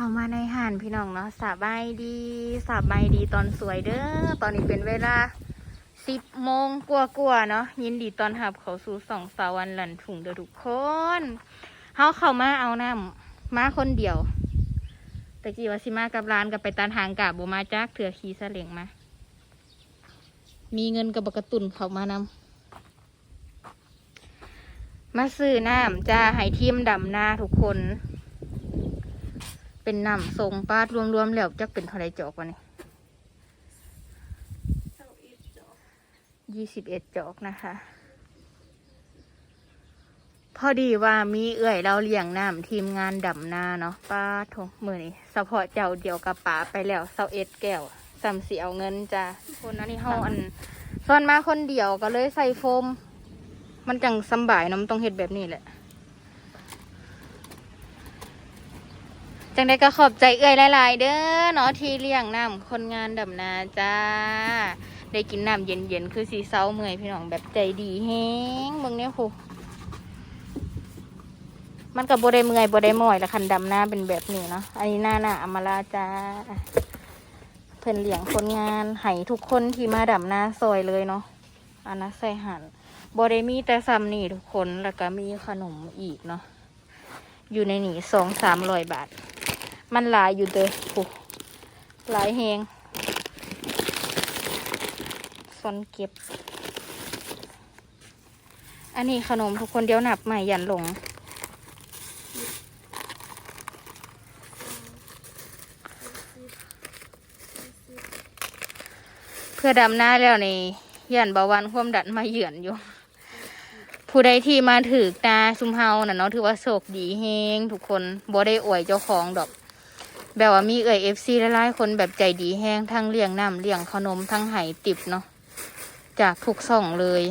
เข้ามาในห่านพี่น้องเนาะสบายดีสบายดีตอนสวยเด้อตอนนี้เป็นเวลาสิบโมงกว่าๆเนาะยินดีตอนหับเขาสู่สองสาวันหลันถุงเด้อทุกคนเฮาเข้ามาเอาน้ำมาคนเดียวตะกี้ว่าสิมากับร้านกับไปตานทางกับโบมาจักเถื่อขี่ซาเล็งมา มีเงินกับบกระตุนเขามานำมาซื้อน้ำจะให้ทีมดำหน้าทุกคน เป็นน้ำทรงปาดรวมๆแล้วจะเป็นเท่าไรจอกวะนี่ยี่สิบเอ็ดจอกนะคะ พอดีว่ามีเอื่อยเราเลี้ยงน้ำทีมงานดำนาเนาะป้าทงมือนี่สะพอเจ้าเดียวกับป๋าไปแล้วเซาเอ็ดแก้วสำเสียวเงินจ้ะคนนั้นนี่เฮาอันส่วนมาคนเดียวก็เลยใส่โฟม มันจังสบายเนาะมันต้องเฮ็ดแบบนี้แหละ จังได้ก็ขอบใจเอื้อยหลายๆเด้อเนาะที่เลี้ยงน้ำคนงานดำนาจ้า ได้กินน้ำเย็นๆ คือสีเซาเมื่อยพี่น้องแบบใจดีแฮงเบิ่งเนี่ยครูมันกับบได้เมื่อยบได้มอยละคันดำน้าเป็นแบบนี้เนาะอันนี้หน้าหน้าอมาลาจ้าเพิ่นเลี้ยงคนงานให้ทุกคนที่มาดำน้าซอยเลยเนาะอันนะใส่หันบได้มีแต่ซ้ำนี่ทุกคนแล้วก็มีขนมอีกเนาะอยู่ในนี่สองสามร้อยบาท มันหลายอยู่เด้อโอ้หลายแหงซอนเก็บ อันนี้ขนมทุกคนเดียวหนับใหม่ยันหลง เพื่อดำหน้าแล้วนี่ยันเบาหวานความดันมาเหยื่อนอยู่ ผู้ใดที่มาถือตาซุมเฮาน่ะเนาะถือว่าโชคดีแฮงทุกคนบ่ได้อวยเจ้าของดอก แบบว่ามีเอ่ยเอฟซีหลายๆคนแบบใจดีแห้งทั้งเลี้ยงน้ำเลี้ยงขนมทั้งไห้ติบเนาะจากทุกส่องเลย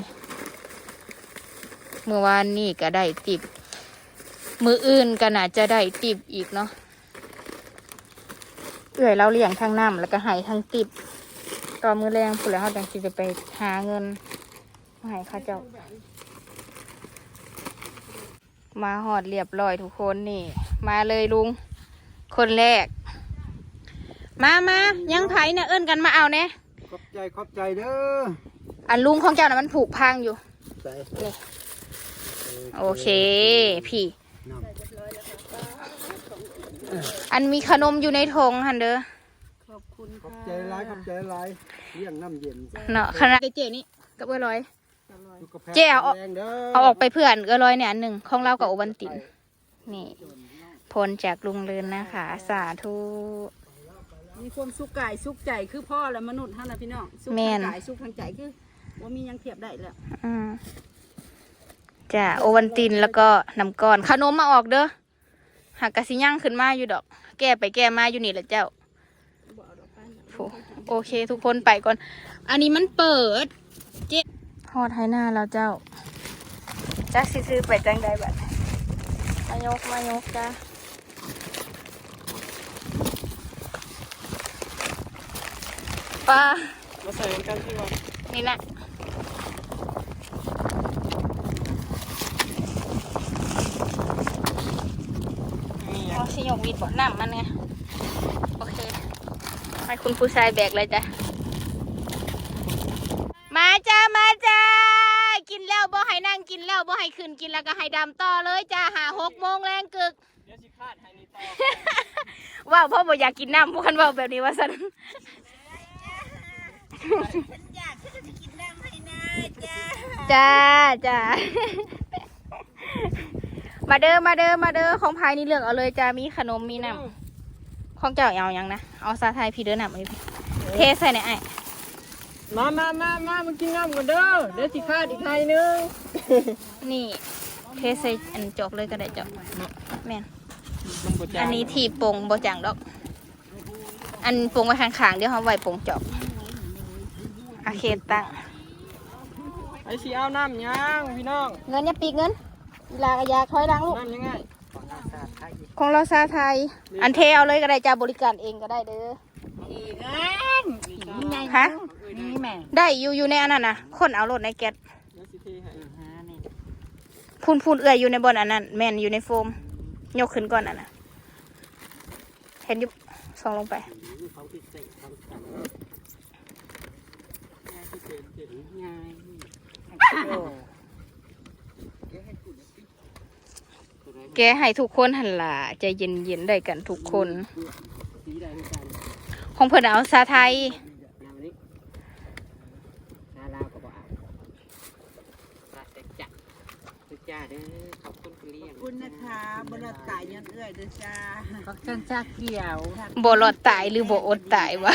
เมื่อวานนี่ก็ได้ติบ มืออื่นก็น่าจะได้ติบอีกเนาะเอื่อยเราเลี้ยงทั้งน้ำแล้วก็ไห้ทั้งติบต่อมือแรงผู้แล้วเขาจังสิจะไปหาเงินมาให้เข้าเจ้า มาหอดเรียบร้อยทุกคนนี่ มาเลยลุง คนแรก มามายังไผเนี่ยเอิ้นกันมาเอาเนี่ยขอบใจขอบใจเด้ออันลุงของเจ้าน่ะมันผูกพังอยู่ใส่นี่ โอเค พี่น้อันมีขนมอยู่ในธงหันเด้อขอบคุณำขอบค่ะใจหลายขอบใจหลายเลี้ยงน้ำเย็นเนาะคณะเจ๊นี่กับเอ้ยร้อยสุขภาพเจ๊เอาแข็งแรงเด้อเอาออกไปเพื่อนเอ้ยร้อยเนี่ยอันหนึ่งของเรากับโอวันตินนี่พลจากลุงเลินนะคะ สาธุ มีความสุขกายสุขใจคือพ่อและมนุษย์ท่านนะพี่น้องสุขแม่ทาน งกายสุขทางใจคือว่ามีหยังเทียบได้แล้วอืมจ้ะโอวันตินแล้วก็น้ำก้อนขนมมาออกเด้อหากกะสิย่างขึ้นมาอยู่ดอก แก้ไปแก้มาอยู่นี่แหละเจ้าบ่เอาดอกไปนะโอ้โอเค ทุกคนไปก่อน อันนี้มันเปิด เจ๊ฮอดไทยหน้าแล้วเจ้าจ้าสิซื้อไปจังใดบัดมายกมายกจ้า ป้ามาใส่กันที่ว่านี่แหละนี่เอาสิยกวีดบ่น้ำมันไงโอเคให้คุณผู้ชายแบกเลยจ้ะมาจ้ามาจ้ากินแล้วบ่ให้นั่งกินแล้วบ่ให้ขึ้นกินแล้วก็ให้ดำต่อเลยจ้าหาหกโมงแรงกึกเดี๋ยวสิคาดให้นี่ต่อว่าพ่อบ่อยากกินน้ำพวกคันเว่าแบบนี้ว่าสัน จ้าจ้ามาเด้อมาเด้อมาเด้อของภายนี่เลือกเอาเลยจ้ามีขนมมีน้ำของเจ้าเอายังนะเอาซาไทยพี่เด้อน้ำมาพี่เทใส่ในไอ้มามามามามากินน้ำกันเด้อเดี๋ยวสิคาดอีกไทยนึงนี่เทใส่อันจอกเลยก็ได้เจ้าแม่นมันบ่จ้าอันนี้ทีปงบ่จังดอก อันปงไว้ข้างๆเดี๋ยวเขาไว้ปงจอก โอเคตั้งไอสิเอาน้ำยังพี่น้องเงินอย่าปีกเงินเวลากระยาคอยล้างลูกน้ำยังไงของเราซาไทย อันเทเอาเลยก็ได้จ้าบริการเองก็ได้เด้ออีกอันนี่ไงฮะนี่แม่ได้อยู่อยู่ในอันนั้นนะคนเอารถในแก๊สเดี๋ยวสิเทให้หานี่พูนพูนเอื่อยอยู่ในบนอันนั้นแม่นอยู่ในโฟม ยกขึ้นก่อนอันน่ะ เห็นอยุบส่องลงไป เขาติดเตะเขาตัดง่ายที่เป็นเจ๋งง่ายโอ้ แกให้ทุกคนหันหล่ะใจเย็นๆได้กันทุกคน ของเพิ่นเอาซาไทย แนวนี้นาลาวก็บอกเอาปลาแต่จัดทุก จ้าเด้อขอบคุณคุณเลี้ยงขอบคุณนะคะบรอดตายย้อนเอื้อยเด้อจ้าขอบคุณจ้าเกี่ยวบ่รอดตายหรือบ่อดตายวะ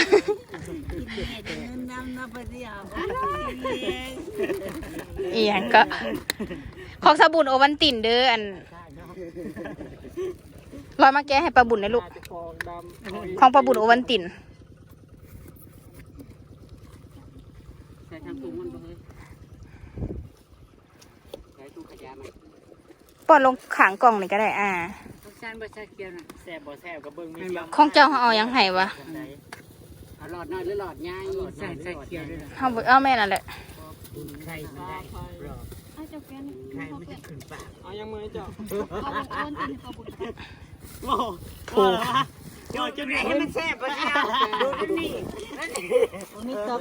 กินแม่ได้เงินนำนะปะเดียวอีหยังก็ ของสบุนโอวันตินเด้ออันใช่เนาะร้อยมาแก้ให้ปลาบุญนะลูกปลาจะฟองดำของปลาบุญโอวันติน ใส่ทางถุงมันบ่เฮ้ยใส่ตู้ขยะมัน ป้อนลงขางกล่องนี่ก็ได้ อ่าพวกฉันบ่ใช่เกี่ยวน่ะแซ่บบ่แซ่บก็เบิ่งมีเดียวของเจ้าเขาเอาหยังให้วะเอาหลอดน้อยหรือหลอดใหญ่ใส่ใส่เขียวด้วยนะเอาบ่เอาแม่นั่นแหละไข่ไม่ได้หรอกไข่ไม่ได้ขึ้นปากเอายังมือเจ้าผูกโยนจนไห นให้มันแซ่บปะเนี่ยดูนี่มีตบ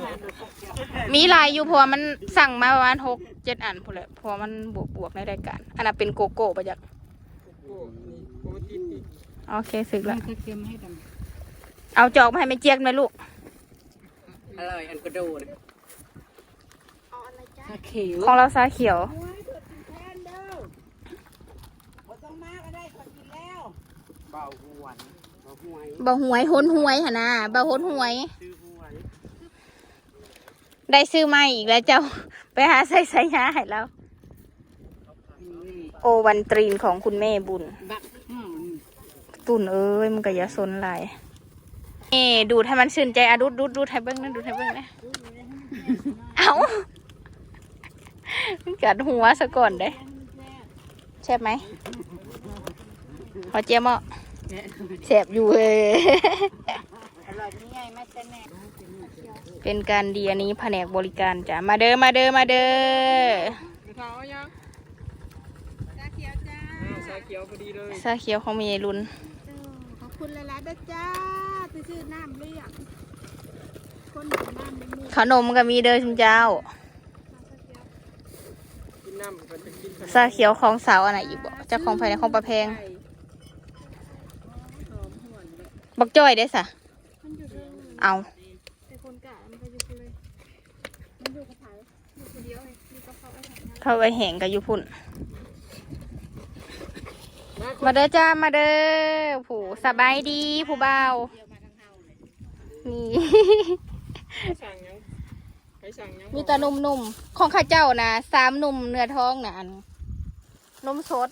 มีลายอยู่เพราะว่ามันสั่งมาประมาณหกเจ็ดอันพุ่นแหละเพราะว่ามันบวกบวกๆในรายการ อันนั้นเป็นโกโก้ปะจักโอเคสึกแล้ว จะเค็มให้ดเอาจอกมาให้แม่เจี๊ยกไหมลูก อร่อยอันกระโดดำถ้าเขียวของเราซาเขียว เบาหว หวยบะหวยหนหวยหนนะบะหนหวย ซื้อหวยได้ซื้อใหม่อีกแล้วเจ้า ไปหาใส่สายาให้แล้ว โอวันตรีนของคุณแม่บุญ บักอืมตุ่นเอ้ยมันก็อย่าสนหลายเอ่ดูดให้มันชื่นใจอะดูดดูดดูดให้เบิ้งนะดูดให้เบิ้งนะเอากัดหัวซะก่อนเด้แซ่บไหมพอเจียมอะ แซ่บอยู่เอ้ยอร่อยนี่ไงแม่แต่แม่เป็นการดีอันนี้แผนกบริการจ้ะ มาเด้อ มาเด้อ มาเด้อเท้ายังชาเขียวจ้าชาเขียวพอดีเลยซาเขียวของมียายรุนขอบคุณหลายๆด้วยจ้าที่ชื่อน้ำเรียกคนหนึ่งน้ำในมือขนมก็มีเด้อคุณเจ้ากินน้ำก็จะกินซาเขียวของสาวอันไหนอีกบ่เจะของภายในของประแพง หอมหวนเลย บักจ้อยได้สะมันอยู่เรื่องเอาแต่คนกะมันก็อยู่เลยมันอยู่กับไผ่อยู่คนเดียวเลยมีกระเพราไอ้ถังนั้นเข้าไปแหงกับยุพุ่น มาเด้อจ้ามาเด้อผู้สบายดีผู้เบาวเดียวมาทางเฮาเลยนี่ สั่งยังไปสั่งยังมีแต่นุ่มๆของข้าเจ้านะสามนุ่มเนื้อท้องนะอันนมสด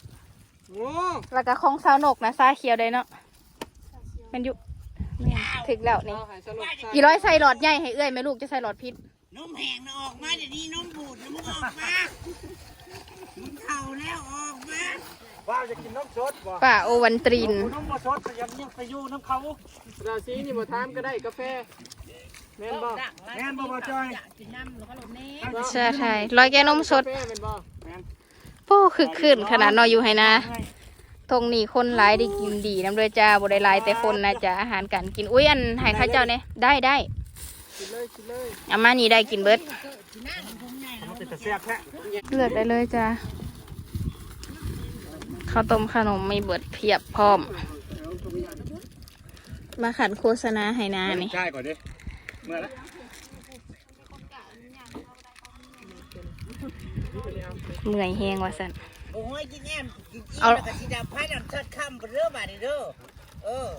โอ้แล้วก็ของสาวนกนะซาเขียวได้เนาะ แมันอยุแม่นถึกแล้วนี่เอาหายสลบอีร้อยใส่หลอดใหญ่ให้เอื้อยไหมลูกจะใส่หลอดพิษนมแห้งนะออกมาเดี๋ยวนี้นมบูดนะมึงออกมา มึงเข่าแล้วออกมาว้าวจะกินน้ำสดบ่ป่าโอวันตรีนน้ำมาสดไปยังยังไปอยู่น้ำเขาราศีนี่บ่ทามก็ได้กาแฟแม่นบ่แม่นบ่บ่จอยกินน้ำแล้วก็ลดเน่ใช่ใช่ร้อยแก้วนมสด กาแฟแม่นบ่แม่นโป้คือขึ้นขนาดนอยอยู่ให้นะ ตรงนี้คนหลายได้กินดีน้ำด้วยจ้าบ่ได้หลายแต่คนนะจ้าอาหารการกินอุ้ยอันให้ข้าเจ้าเนี่ยได้ได้กินเลยกินเลยอามานี่ได้กินเบิดมันเป็นแต่แซ่บแท้เลือดได้เลยจ้าข้าวต้มขนมมีเบิดเพียบพร้อม มาขันโฆษณาให้นานี่ใช่ก่อนดิเมื่อละเมื่อยแหงว่าสัน โอ้ยกินแง่มกินเอาอิ่มแล้วก็สิดาพายน้ำชัดค่ำไปเรื่อบาดนี้เด้อเออ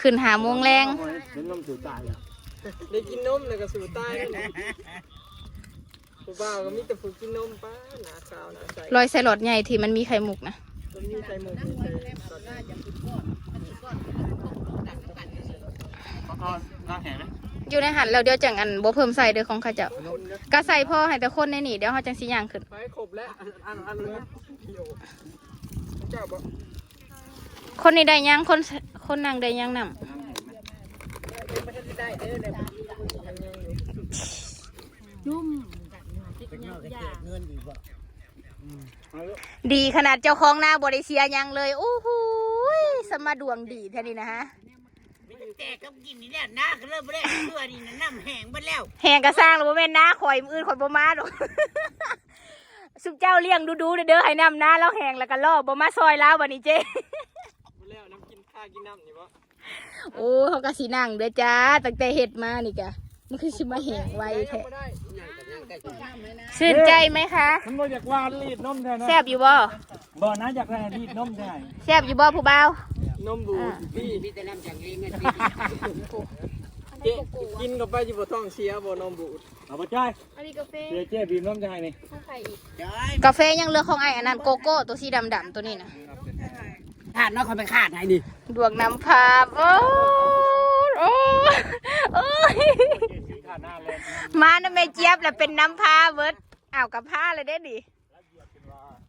ขึ้นหาโมงแรงกินนมสู่ตายอะได้กินนมแล้วก็สู่ตายผู้บ่าวก็มีแต่ผู้กินนมป้าหนาขาวหนาใสรอยใส่หลอดใหญ่ที่มันมีไข่มุกนะมันมีใส่หมวกมีใส่อ๋อน้ำแข็งไหม อยู่ในหันแล้วเดี๋ยวจังอันบ่เพิ่มใส่เด้อของข้าเจ้าก็ใส่พอให้แต่คนในนี่เดี๋ยวเขาจังสิย่างขึ้นไปครบแล้วอันอันอันเลยโยเจ้าบอกคนนี้ได้ย่างคนคนนั่งได้ย่างนำนุ่มดีขนาดเจ้าของหน้าบริเซียยังเลยโอ้โหสมาดวงดีแท่นี้นะฮะ แนวแจกกับกินนี่แหละน้าก็เริ่มบ่ได้เพื่อนี่น่ะน้ำแห้งไปแล้วแหงกระสร้างหรือว่าแม่นน้าข่อยมืออื่นข่อยบ่มาดอก สุเจ้าเลี้ยงดูๆเด้อให้น้ำน้าแล้วแหงแล้วก็ล่อบ่มาซอยแล้วบัดนี้เจ้แล้วน้ำกินข้ากินน้ำนี่บ่โอ้เขาก็สินั่งเด้อจ้าตั้งแต่เฮ็ดมานี่กะมันคือสิมาแหงไวแท้ยังกันยังกัน ชื่นใจไหมคะมันบ่อยากวานรีดนมแท้นะแซ่บอยู่บ่บ่นะอยากได้รีดนมแท้แซ่บอยู่บ่ผู้บ่าวนมบูดพี่มีแต่น้ำจากเองไงเจ๊กินกับไปจิบ่ท้องเสียบ่นมบูดเอาบ่จ้อยอันนี้กาแฟเดี๋ยวเจ๊บีบนมจะให้นี่ข้าวไข่อีกจอยกาแฟยังเหลือของไอ้อันนั้นโกโก้ตัวสีดำๆตัวนี้นะขาดน้อยคนไปขาดให้นี่ดวงน้ำพาบโอ้ยโอ้ย โอ้ยสีขาดหน้าเลยมานะแม่เจี๊ยบแล้วเป็นน้ำพาเบิดอ้าวกับผ้าเลยได้ดิ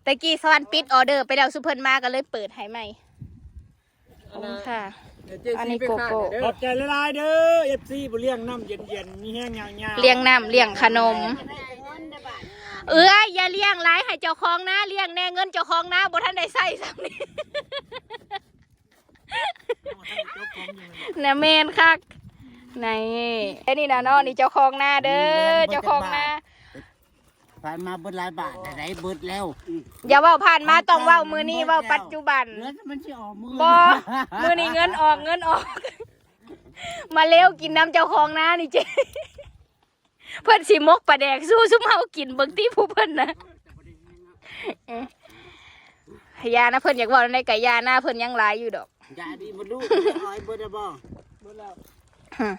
ตะกี้สวรรค์ปิดออเดอร์ไปแล้วซุปเพิ่นมาก็เลยเปิดให้ใหม่ขอบคุณค่ะ อันนี้โกโก้ ขอบใจหลายๆเด้อ FC บ่เลี้ยงน้ำเย็นๆมีแห้งยาวๆเลี้ยงน้ำเลี้ยงขนม เอ้ยอย่าเลี้ยงหลายให้เจ้าของนะเลี้ยงแน่เงินเจ้าของนะบ่ทันได้ใส่ซ้ำนี่นะเมนคัก นี่ไอ้นี่นะเนาะนี่เจ้าของนาเด้อเจ้าของนาผ่านมาเบิดหลายบาทแต่ไหนเบิดแล้วอย่าเว่าผ่านมาต้องเว่ามือนี้เว่าปัจจุบันเงินมันสิออกมือบอมือนี้เงินออกเงินออก มาเร็วกินน้ำเจ้าของนานี่เจ๊เพิ่นสิมกปลาแดกสู้ซุมเฮากินเบิ่งที่ผู้เพิ่นนะเอ๊ะยานะเพิ่นอยากเว่าในไก่ยาหน้าเพิ่นยังหลายอยู่ดอกอย่าดีบ่ดูอ้อยเบิดแล้ว บ่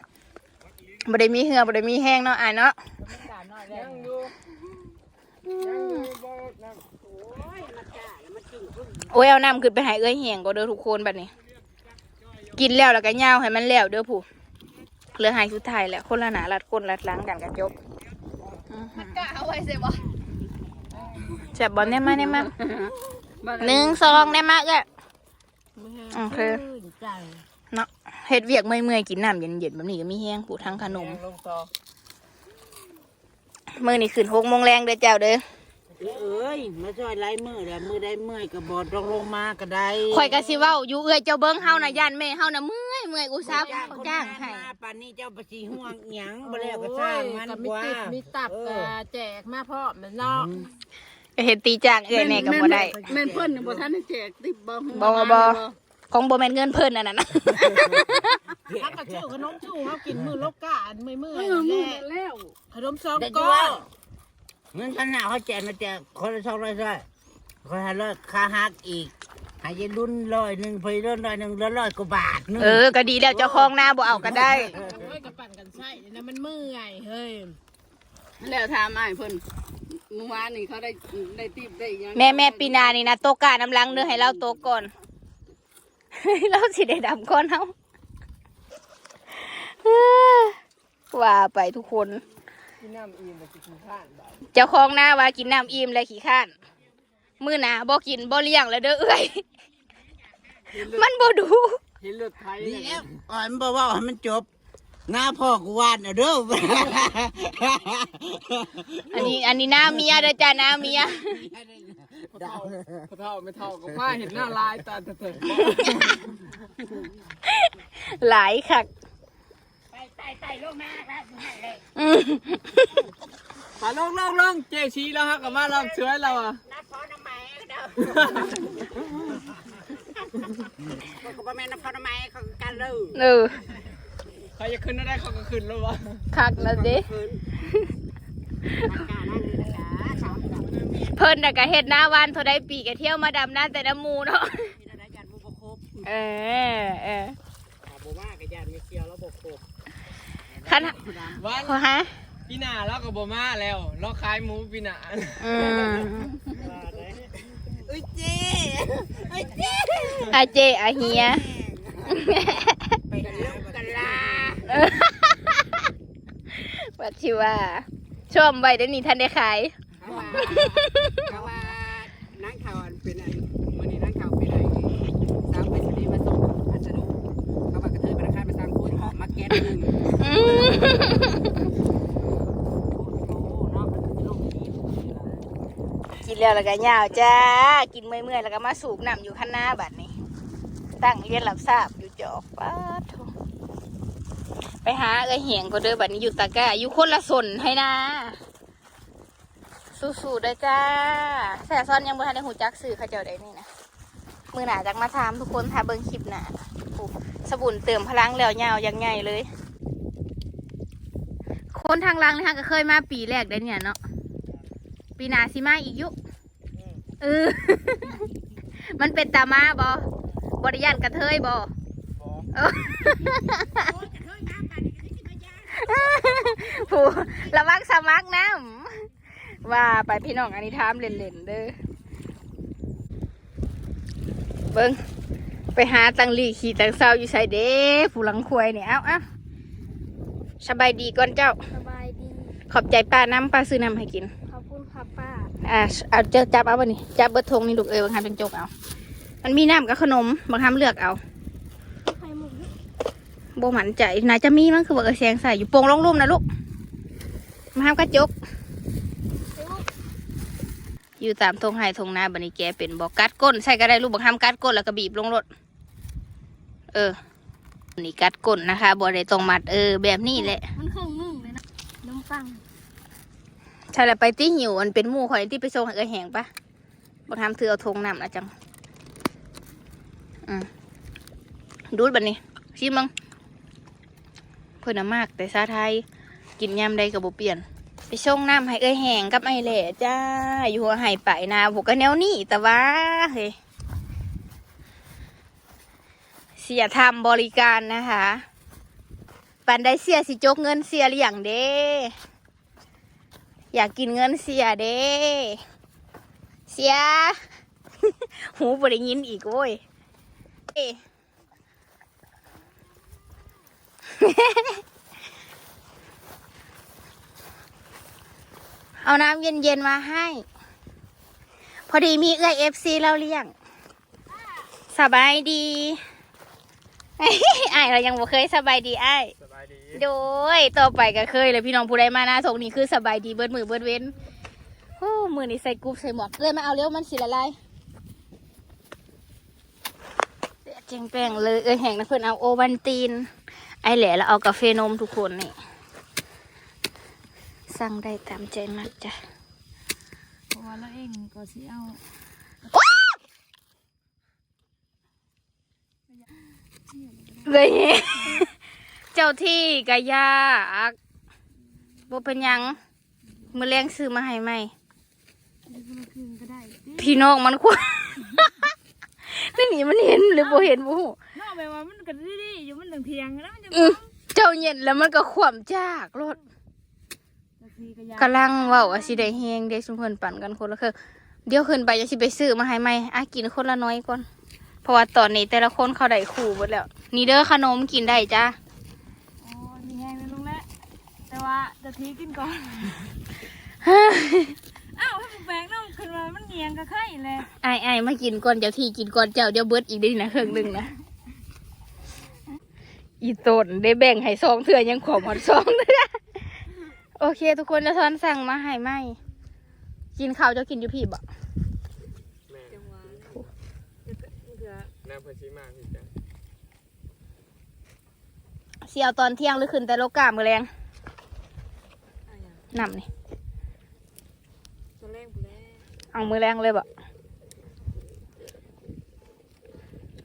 บ่ได้มีเหือบ่ได้มีแห้งเนาะอ้ายเนาะยังอยู่ยังอยู่บ่น้ำโอ้ยเอาน้ำขึ้นไปให้เอ้ยแห้งก็เด้อทุกคนบัดนี้ กินแล้วแล้วก็ย่าวให้มันแล้วเด้อผู้เหลือใหายสุดท้ายแล้วคนละหนาลัดก้นลัดหล้างกันกันจบกะเอาไว้เสบ่แซ่บบอลได้มาได้มาหนึ่งสองได้มาเอ้ยโอเค เนาะเฮ็ดเวียกเมื่อยๆกินน้ำเย็นๆแบบนี้ก็มีแห้งผู้ทั้งขนมลงต่อมื้อนี้ขึ้นหกโมงแรงเด้อเจ้าเด้อเอ้ยมาช่วยไล่มือแล้วมือได้เมื่อยก็บ่ต้องลงมาก็ได้ข่อยก็สิเว้าอยู่เอ้ยเจ้าเบิ่งเฮาน่ะย่านแม่เฮาน่ะเมื่อยเมื่อยอุตส่าห์เขาจ้างให้มาป่านนี้เจ้าประสีห่วงหยังบ่แล้วก็สร้างมันก็มีกว่าติดมีตับเอก็อแจกมาพ่อแมันเนาะเห็นตีจ้างเอ้ยแน่ก็บ่ได้แม่นเพิ่นน่ะบ่ทันได้แจกติบบ่บ่บ่ ของบ่แม่นเงินเพิ่นนั่นน่ะนะถ้าก็ชื่อขนมชูเฮากินมื้อลกกะอันมื้อมื้อเอนี่อแหมืละอแล้วขนมซองแต่ก็ว่าเงินพันหาเขาแจกนะแจกคนละสองร้อยใช่คนละร้อยค่าฮักอีกหายรุ่นร้อยหนึ่งพอรุ่นร้อยหนึ่งแล้วร้อยกว่าบาทนึงเออ ก็ดีแล้วเจ้าของหน้าบ่เอาก็ได้โอ้ยกระปั่นกันใช่นะมันเมื่อยเฮ้ยแล้วถามอ้ายเพิ่นเมื่อวานนี่เขาได้ได้ติบได้หยังแม่แม่ปีหนานี่นะโตกาน้ำลังเด้อให้เราโตก่อน เราสิได้ดำก่อนเฮาว่าไปทุกคน กินน้ำอิ่มบ่สิกินข้านบ่เจ้าของหน้าว่ากินน้ำอิ่มและขี้ข้าน มื้อหน้าบ่กินบ่เลี้ยงแล้วเด้อเอ้ยมันบ่ดู เห็นเลือดไทยดีแล้วอ่อนบอกว่าให้มันจบ หน้าพ่อกูวาดนะเด้อ อันนี้อันนี้หน้าเมียเด้อจ้าหน้าเมียเท่าเท่าไม่เท่าก็มาเห็นหน้าลายตาเถอะหลายคักอืมมาลงลงลงเจชี้แล้วฮะกับมาลองเชื้อเราอะก็บ่แม่นน้ำพ่อน้ำแม่เขากันเลยเออใครจะขึ้นได้เขาก็ขึ้นแล้ววะคักแล้วเด้เพิ่นน่ะก็เฮ็ดหน้าวันเท่าใดปีก็เที่ยวมาดำน้าแต่น้ำหมูเนาะเออเออบอกว่ากับยานไม่เกี่ยวแล้วบอกโคบคันวันพอฮะปีหน้าเราก็บ่มาแล้วเราขายหมูปีหน้าอืมอุ้ยเจ๊อุ้ยเจ๊อาเจอาเฮีย ไปกันลูกกันลา วัดชิว่าชมไว้ได้นี่ท่านได้ขายเขาว่าเขาว่านั่งข่าวอันเป็นไอ้มื่อนี้นั่งข่าวเป็นไอ้สาวไปสนีมาส่งพัสดุเขาว่ากระเทยบรรคาไปสร้างโค้ดหอมมาแก๊สหนึ่งอืมโอ้โหเนาะมันคือโลกนี้กินแล้วแล้วก็ยาวจ้า กินเมื่อยๆแล้วก็มาสูบน้ำอยู่ข้างหน้าบัดนี้ ตั้งเรียนหลับทราบอยู่จอกป้าดโถ ไปหาเอ้ยเหียงก็เด้อบัดนี้อยู่ตะกร้าอยู่คนละสนให้นะ สู้ๆเด้อจ้าแซ่ซ้อนยังบ่ทันได้หูจักสื่อเขาเจ้าได้นี่นะมือหนาจักมาถามทุกคนถ้าเบิ่งคลิปหนาปุ๊บสบุนเติมพลังแล้วยาวยังไงเลย คนทางหลังนี่ฮะก็เคยมาปีแรกได้เนี่ยเนาะปีหนาสิมาอีกอยุเออ มันเป็นตามาบอบริยานกระเทยบอเออ ผู้ระวังสมัครน้ำว่าไปพี่น้องอันนี้ถามเล่นๆเด้อเบิ้งไปหาตังลีขี่ตังเศร้าอยู่ใส่เด้ผู้หลังควายเนี่ยเอาเอาสบายดีก่อนเจ้า สบายดี ขอบใจป้าน้ำป้าซื้อน้ำให้กิน ขอบคุณค่ะป้า อ่าเอาเจ้าจับเอาบ่นี่จับเบิดทงนี่ลูกเอ้ยบางครั้งเป็นจกเอา มันมีน้ำกับขนมบางครั้งเลือกเอาไข่หมู โบหมันใจน่าจะมีมั้งคือบอกเออแสงใส่อยู่โป่งลงรุ่มนะลูกมาห้ามกระจก อยู่ตามทงไห้ทงนาบันนี้แกเป็นบอกกัดก้นใส่ก็ได้ลูกบอกห้ามกัดก้นแล้วก็บีบลงรถ เอออันนี่กัดก้นนะคะบอได้ตรงมัดเออ แบบนี้แหละมันเครื่องนึ่งเลยนะน้ำปังใช่แล้วไปที่หิวมันเป็นหมู่ข่อยที่ไปส่งให้เออแหงปะบอกห้ามถือเอาทงน้ำนะจังอืมดูดบันนี้ชิมมัง เพิ่นน่ะมากแต่ซาไทย กินยำใดกับบ่เปลี่ยน ไปส่งน้ำให้เอ้ยแหงกับไอ้แหล่จ้า อยู่หัวไห้ไปนาพวกก็แนวนี้แต่ว่าเฮ้ยเสียทำบริการนะคะปันได้เสียสิจกเงินเสียหรือยังเด้อยากกินเงินเสียเด้เสีย หูบ่ได้ยินอีกโว้ย เอ้เอาน้ำเย็นๆมาให้ พอดีมีเอื้อยเอฟซีเราเลี้ยง สบายดีไอ้ายเรายังบ่เคยสบายดีไอ้ายสบายดี โดยต่อไปก็เคยเลยพี่น้องผู้ใดมาหน้าทงนี่คือสบายดีเบิดมือเบิดเว้นโอ้มือนี่ใส่กรุ๊ปใส่หมวกเลยมาเอาเร็วมันสิละลายเสียเจงแป้งเลยเอ้ยแห่งนะเพื่อนเอาโอวันตีน ไอแหล่แล้วเอากาแฟนมทุกคนนี่สั่งได้ตามใจมากจ้ะเพราะว่าเราเองก็สิเอาเลยเจ้าที่กะยากบ่เป็นหยังมือแรงซื้อมาให้ไหมเดี๋ยวคนละครึ่งก็ได้ติพี่น้องมันควรนี่นี่มันเห็นหรือบ่เห็นบ่ฮู้ นอกไปว่ามันก็ดีๆอยู่มันถึงเพียงแล้วมันจะอือเจ้าเย็นแล้วมันก็ขวมจากรถกะทีกะยากำลังเว้าว่าสิได้แฮงเด้ชุมเพิ่นปั่นกันคนละคือเดี๋ยวขึ้นไปจะสิไปซื้อมาให้ไหมอะกินคนละน้อยก่อนเพราะว่าตอนนี้แต่ละคนเขาได้คู่หมดแล้ว นี่เด้อขนมกินได้จ้าโอ้มีแห้งเลยลุงแล้วแต่ว่าจะทีกินก่อนอ้าวให้มันแปลงน้ำขึ้นมามันเงียงกับไข่เลยไอ้ไอ้ายมากินก่อนเจ้าที่กินก่อนเจ้าเดี๋ยวเบิดอีกได้นะเครื่องหนึงนะ อีตนได้แบ่งให้ซองเถื่อยังขอหมดซองเถื่อโอเค ทุกคนจะทอนสั่งมาให้ไหมกินข้าวจ้ากินอยู่พี่บ่แม่จังหวะเผื่อน้ำเพชิมาพี่จ้ะเสียวตอนเที่ยงหรือขึ้นแต่โลกามือแรงนำนี่ตัวแรกผู้แรกเอามือแรงเลยบ่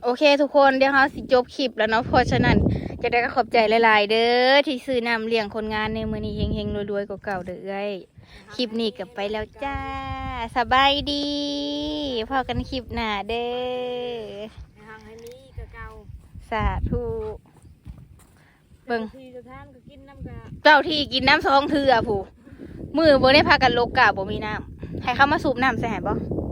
โอเค ทุกคนเดี๋ยวเราสิจบคลิปแล้วเนาะเพราะฉะนั้น จะได้ก็ขอบใจหลาย ๆ เด้อที่ซื้อนำเลี้ยงคนงานในมือนี้เฮงๆรวยๆกว่าเก่าเด้อเอ้ยคลิปนี้ก็ไปแล้วจ้า สบายดีพอกันคลิปหน้าเด้อในห้างให้นี้กะเกาสาธุเบิ่งทีจะท่านก็กินน้ำกะเจ้าที่กินน้ำซองเถื่อผู้มือบ่ได้พากันโลกกาบ่มีน้ำให้เขามาสูบน้ำใส่ให้บ่โ